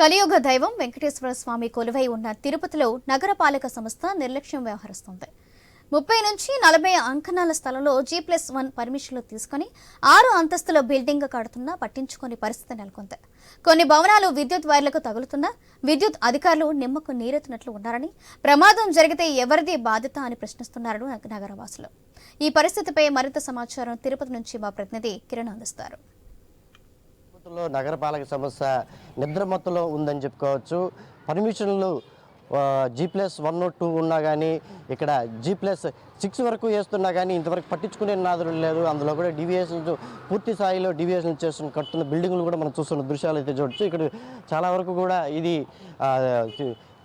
కలియుగ దైవం వెంకటేశ్వర స్వామి కొలువై ఉన్న తిరుపతిలో నగరపాలక సంస్థ నిర్లక్ష్యం వ్యవహరిస్తుంది. ముప్పై నుంచి నలభై అంకణాల స్థలంలో జీ ప్లస్ వన్ పర్మిషన్లు తీసుకుని ఆరు అంతస్తుల బిల్డింగ్ కడుతున్నా పట్టించుకొని పరిస్థితి నెలకొంది. కొన్ని భవనాలు విద్యుత్ వైర్లకు తగులుతున్నా విద్యుత్ అధికారులు నిమ్మకు నీరెత్తినట్లు ఉన్నారని ప్రమాదం జరిగితే ఎవరిది బాధ్యత అని ప్రశ్నిస్తున్నారు నగరవాసులు. ఈ పరిస్థితిపై మరింత సమాచారం తిరుపతి నుంచి మా ప్రతినిధి కిరణ్ అందిస్తారు. మొత్తంలో నగరపాలక సంస్థ నిద్రమత్తులో ఉందని చెప్పుకోవచ్చు. పర్మిషన్లు జీ ప్లస్ వన్ టూ ఉన్నా కానీ ఇక్కడ జీ ప్లస్ సిక్స్ వరకు వేస్తున్నా కానీ ఇంతవరకు పట్టించుకునే నాదులు లేదు. అందులో కూడా డివియేషన్స్ పూర్తి స్థాయిలో డివియేషన్ చేస్తున్న కట్టున్న బిల్డింగ్లు కూడా మనం చూస్తున్న దృశ్యాలు అయితే చూడొచ్చు. ఇక్కడ చాలా వరకు కూడా ఇది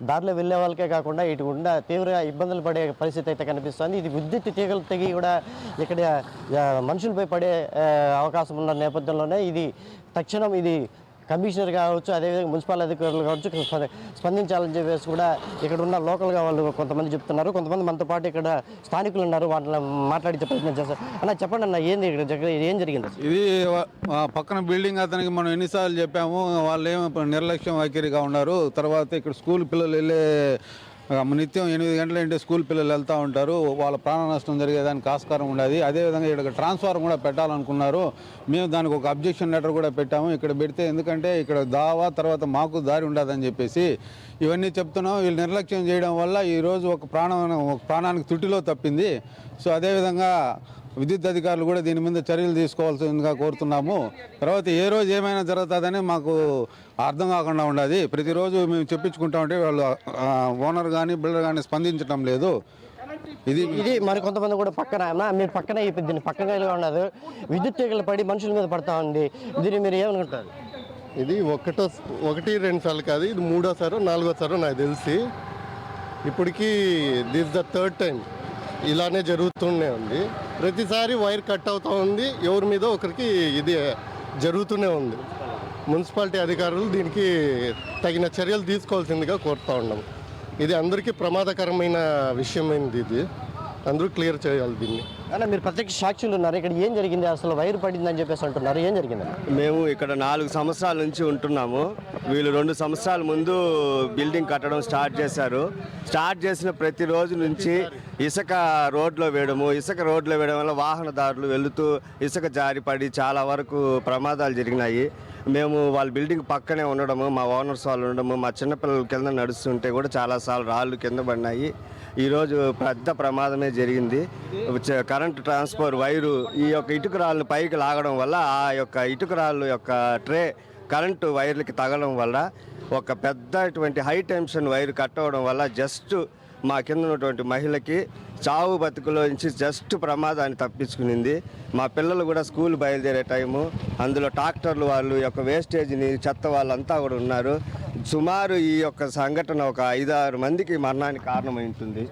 దారిలో వెళ్ళే వాళ్ళకే కాకుండా ఇటు గుండా తీవ్ర ఇబ్బందులు పడే పరిస్థితి అయితే కనిపిస్తుంది. ఇది విద్యుత్ తీగలు తెగి కూడా ఇక్కడ మనుషులపై పడే అవకాశం ఉన్న నేపథ్యంలోనే ఇది తక్షణం ఇది కమిషనర్ కావచ్చు అదేవిధంగా మున్సిపల్ అధికారులు కావచ్చు స్పందించాలని చెప్పేసి కూడా ఇక్కడ ఉన్న లోకల్గా వాళ్ళు కొంతమంది చెప్తున్నారు. కొంతమంది మనతో పాటు ఇక్కడ స్థానికులు ఉన్నారు. వాళ్ళని మాట్లాడించే ప్రయత్నం చేస్తారు. అన్న చెప్పండి అన్న ఏంది ఇక్కడ ఏం జరిగింది? ఇది పక్కన బిల్డింగ్ అతనికి మనం ఎన్నిసార్లు చెప్పాము. వాళ్ళు ఏమో నిర్లక్ష్యం వైఖరిగా ఉన్నారు. తర్వాత ఇక్కడ స్కూల్ పిల్లలు వెళ్ళే నిత్యం ఎనిమిది గంటల ఇంటి స్కూల్ పిల్లలు వెళ్తూ ఉంటారు. వాళ్ళ ప్రాణ నష్టం జరిగేదానికి ఆస్కారం ఉండదు. అదేవిధంగా ఇక్కడ ట్రాన్స్ఫార్మర్ కూడా పెట్టాలనుకున్నారు. మేము దానికి ఒక అబ్జెక్షన్ లెటర్ కూడా పెట్టాము. ఇక్కడ పెడితే ఎందుకంటే ఇక్కడ దావా తర్వాత మాకు దారి ఉండదని చెప్పేసి ఇవన్నీ చెప్తున్నాం. వీళ్ళు నిర్లక్ష్యం చేయడం వల్ల ఈరోజు ఒక ప్రాణం ఒక ప్రాణానికి తుటిలో తప్పింది. సో అదేవిధంగా విద్యుత్ అధికారులు కూడా దీని మీద చర్యలు తీసుకోవాల్సిందిగా కోరుతున్నాము. తర్వాత ఏ రోజు ఏమైనా జరుగుతుందని మాకు అర్థం కాకుండా ఉండదు. ప్రతిరోజు మేము చెప్పించుకుంటా ఉంటే వాళ్ళు ఓనర్ కానీ బిల్డర్ కానీ స్పందించడం లేదు. ఇది ఇది మరి కొంతమంది కూడా పక్కన మీరు పక్కన ఈ దీని పక్కన ఉన్నది విద్యుత్ తీగలు పడి మనుషుల మీద పడతా ఉంది. దీన్ని మీరు ఏమనుకుంటారు? ఇది ఒకటో ఒకటి రెండు సార్లు కాదు ఇది మూడోసారో నాలుగోసారో నాకు తెలిసి. ఇప్పటికీ దిస్ ద థర్డ్ టైం ఇలానే జరుగుతూనే ఉంది. ప్రతిసారి వైర్ కట్ అవుతూ ఉంది. ఎవరి మీద ఒకరికి ఇది జరుగుతూనే ఉంది. మున్సిపాలిటీ అధికారులు దీనికి తగిన చర్యలు తీసుకోవాల్సిందిగా కోరుతా ఉన్నాం. ఇది అందరికీ ప్రమాదకరమైన విషయమైనది ఇది. అందరూ క్లియర్ చేయాలి దీన్ని. అన్న మీరు ప్రత్యక్ష సాక్షులు ఉన్నారు. ఇక్కడ ఏం జరిగింది? అసలు వైర్ పడిందని చెప్పేసి అంటున్నారు. ఏం జరిగింది? మేము ఇక్కడ నాలుగు సంవత్సరాల నుంచి ఉంటున్నాము. వీళ్ళు రెండు సంవత్సరాల ముందు బిల్డింగ్ కట్టడం స్టార్ట్ చేశారు. స్టార్ట్ చేసిన ప్రతి రోజు నుంచి ఇసుక రోడ్లో వేయడము ఇసుక రోడ్లో వేయడం వల్ల వాహనదారులు వెళుతూ ఇసుక జారిపడి చాలా వరకు ప్రమాదాలు జరిగినాయి. మేము వాళ్ళ బిల్డింగ్ పక్కనే ఉండడము మా ఓనర్స్ వాళ్ళు ఉండడము మా చిన్నపిల్లల కింద నడుస్తుంటే కూడా చాలాసార్లు రాళ్ళు కింద పడినాయి. ఈరోజు పెద్ద ప్రమాదమే జరిగింది. చ- కరెంట్ ట్రాన్స్ఫర్ వైరు ఈ యొక్క ఇటుకరాళ్ళను పైకి లాగడం వల్ల ఆ యొక్క ఇటుక రాళ్ళు యొక్క ట్రే కరెంటు వైర్లకి తగలడం వల్ల ఒక పెద్దటువంటి హై టెన్షన్ వైర్ కట్ అవడం వల్ల జస్ట్ మా కింద ఉన్నటువంటి మహిళకి చావు బతుకులో నుంచి జస్ట్ ప్రమాదాన్ని తప్పించుకునింది. మా పిల్లలు కూడా స్కూల్ బయలుదేరే టైము. అందులో ట్రాక్టర్లు వాళ్ళు యొక్క వేస్టేజ్ని చెత్త వాళ్ళంతా కూడా ఉన్నారు. సుమారు ఈ యొక్క సంఘటన ఒక ఐదారు మందికి మరణానికి కారణమైంటుంది.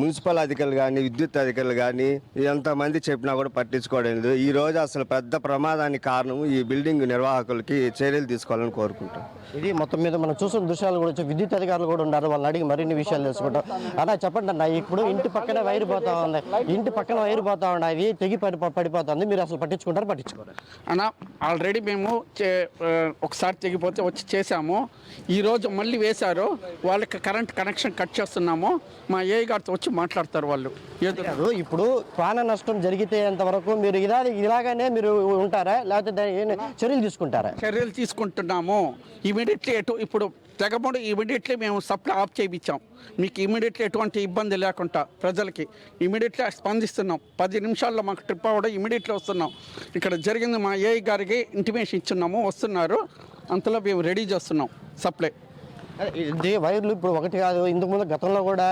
మున్సిపల్ అధికారులు కానీ విద్యుత్ అధికారులు కానీ ఎంతమంది చెప్పినా కూడా పట్టించుకోవడం లేదు. ఈ రోజు అసలు పెద్ద ప్రమాదానికి కారణం ఈ బిల్డింగ్ నిర్వాహకులకి చర్యలు తీసుకోవాలని కోరుకుంటాం ఇది మొత్తం మీద మనం చూసిన దృశ్యాలు కూడా విద్యుత్ అధికారులు కూడా ఉన్నారు. వాళ్ళని అడిగి మరిన్ని విషయాలు తెలుసుకుంటాం. అలా చెప్పండి అన్న ఇప్పుడు ఇంటి పక్కన వైరు పోతా ఉంది. ఇంటి పక్కన వైర్ పోతా ఉన్నాయి. తెగి పడి పడిపోతుంది. మీరు అసలు పట్టించుకుంటారు? పట్టించుకోరు? అన్న ఆల్రెడీ మేము ఒకసారి తెగిపోతే వచ్చి చేసాము ఈరోజు మళ్ళీ వేశారు. వాళ్ళకి కరెంట్ కనెక్షన్ కట్ చేస్తున్నాము. మా ఏ గారితో వచ్చి మాట్లాడతారు వాళ్ళు. ఏదో ఇప్పుడు ప్రాణ నష్టం జరిగితే వరకు మీరు ఇలా ఇలాగానే మీరు ఉంటారా? లేకపోతే చర్యలు తీసుకుంటారా? చర్యలు తీసుకుంటున్నాము. ఇమీడియట్లీ ఎటు ఇప్పుడు తెగబడి ఇమీడియట్లీ మేము సప్లై ఆఫ్ చేయించాం. మీకు ఇమీడియట్లీ ఎటువంటి ఇబ్బంది లేకుండా ప్రజలకి ఇమీడియట్లీ స్పందిస్తున్నాం. పది నిమిషాల్లో మాకు ట్రిప్ అవ్వడం ఇమీడియట్లీ వస్తున్నాం. ఇక్కడ జరిగింది మా ఏ గారికి ఇంటిమేషన్ ఇచ్చున్నాము వస్తున్నారు. అంతలో మేము రెడీ చేస్తున్నాం సప్లై ఇది వైర్లు ఇప్పుడు ఒకటి కాదు ఇంతకుముందు గతంలో కూడా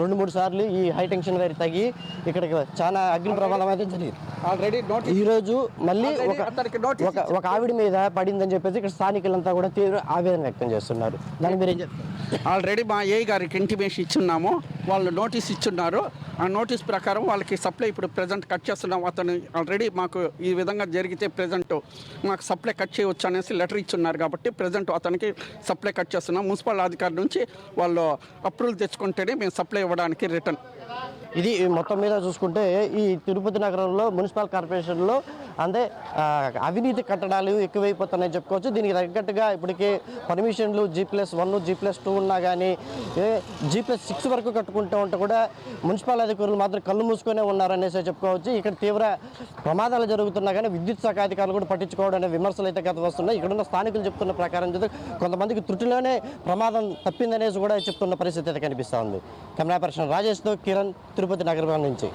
రెండు మూడు సార్లు ఈ హై టెన్షన్ వైర్ తగ్గి ఇక్కడ చాలా అగ్ని ప్రమాదం అయితే జరిగింది. ఆల్రెడీ నోటీస్ ఈ రోజు మళ్ళీ ఒక ఒక ఆవిడ మీద పడిందని చెప్పేసి ఇక్కడ స్థానికులంతా కూడా తీవ్ర ఆవేదన వ్యక్తం చేస్తున్నారు. దాన్ని మీరు ఏం చెప్తారు ఆల్రెడీ మా ఏ గారికి ఇంటిమేషన్ ఇచ్చున్నాము. వాళ్ళు నోటీస్ ఇచ్చున్నారు. ఆ నోటీస్ ప్రకారం వాళ్ళకి సప్లై ఇప్పుడు ప్రజెంట్ కట్ చేస్తున్నాం అతను ఆల్రెడీ మాకు ఈ విధంగా జరిగితే ప్రజెంట్ మాకు సప్లై కట్ చేయవచ్చు అనేసి లెటర్ ఇచ్చున్నారు కాబట్టి ప్రజెంట్ అతనికి సప్లై కట్ చేస్తున్నాం మున్సిపల్ అధికారి నుంచి వాళ్ళు అప్రూవల్ తెచ్చుకుంటేనే మేము సప్లై ఇవ్వడానికి రిటర్న్. ఇది మొత్తం మీద చూసుకుంటే ఈ తిరుపతి నగరంలో మున్సిపల్ కార్పొరేషన్లో అంటే అవినీతి కట్టడాలు ఎక్కువైపోతున్నాయని చెప్పుకోవచ్చు. దీనికి తగ్గట్టుగా ఇప్పటికే పర్మిషన్లు G plus one G plus two ఉన్నా కానీ జీ ప్లస్ సిక్స్ వరకు కట్టుకుంటూ ఉంటే కూడా మున్సిపల్ అధికారులు మాత్రం కళ్ళు మూసుకొనే ఉన్నారనేసి చెప్పుకోవచ్చు. ఇక్కడ తీవ్ర ప్రమాదాలు జరుగుతున్నా కానీ విద్యుత్ శాఖ అధికారులు కూడా పట్టించుకోవడం అనే విమర్శలు అయితే గత వస్తున్నాయి. ఇక్కడున్న స్థానికులు చెప్తున్న ప్రకారం చూస్తే కొంతమందికి త్రుటిలోనే ప్రమాదం తప్పిందనేసి కూడా చెప్తున్న పరిస్థితి అయితే కనిపిస్తూ ఉంది. కెమెరా పర్సన్ రాజేష్తో కిరణ్ తిరుపతి నగరం నుంచి.